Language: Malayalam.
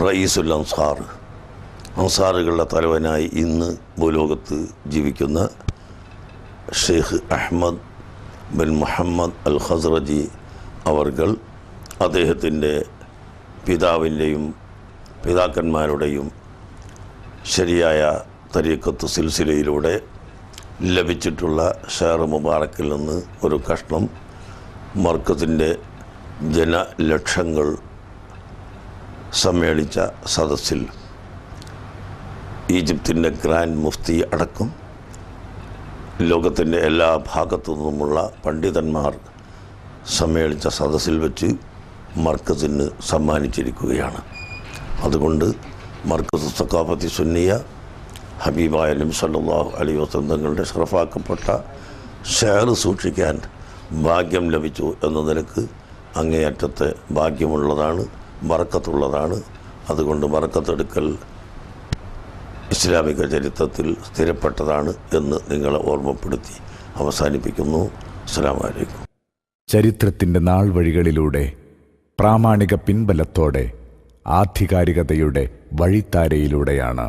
റയീസുൽ അൻസാർ. അൻസാറുകളുടെ തലവനായി ഇന്ന് ഭൂലോകത്ത് ജീവിക്കുന്ന Sheikh Ahmed bin Mohammed Al Khazraji അവർകൾ അദ്ദേഹത്തിന്റെ പിതാവിന്റെയും പിതാക്കന്മാരുടെയും ശരിയായ തരീക്കത്ത് സിൽസിലയിലൂടെ ലഭിച്ചിട്ടുള്ള ഷെയർ മുബാറക്കിൽ നിന്ന് ഒരു കഷ്ണം മർക്കത്തിന്റെ ജനലക്ഷങ്ങൾ സമ്മേളിച്ച സദസ്സിൽ ഈജിപ്തിന്റെ ഗ്രാൻഡ് മുഫ്തി അടക്കം ലോകത്തിന്റെ എല്ലാ ഭാഗത്തു നിന്നുമുള്ള പണ്ഡിതന്മാർ സമ്മേളിച്ച സദസ്സിൽ വെച്ച് മർക്കസിന് സമ്മാനിച്ചിരിക്കുകയാണ്. അതുകൊണ്ട് മർക്കസ് സക്കാഫത്തി സുന്നിയ ഹബീബായ നിംസല്ലാഹു അലി വസന്തങ്ങളുടെ ഷറഫാക്കപ്പെട്ട ഷെയർ സൂക്ഷിക്കാൻ ഭാഗ്യം ലഭിച്ചു എന്ന നിലയ്ക്ക് അങ്ങേയറ്റത്തെ ഭാഗ്യമുള്ളതാണ്. ബറക്കത്തുള്ളതാണ് അതുകൊണ്ട് ബറക്കത്തെടുക്കൽ ഇസ്ലാമിക ചരിത്രത്തിൽ സ്ഥിരപ്പെട്ടതാണ് എന്ന് നിങ്ങളെ ഓർമ്മപ്പെടുത്തി അവസാനിപ്പിക്കുന്നു. അസ്സാം വലൈക്കും ചരിത്രത്തിന്റെ നാൾ വഴികളിലൂടെ പ്രാമാണിക പിൻബലത്തോടെ ആധികാരികതയുടെ വഴിത്താരയിലൂടെയാണ്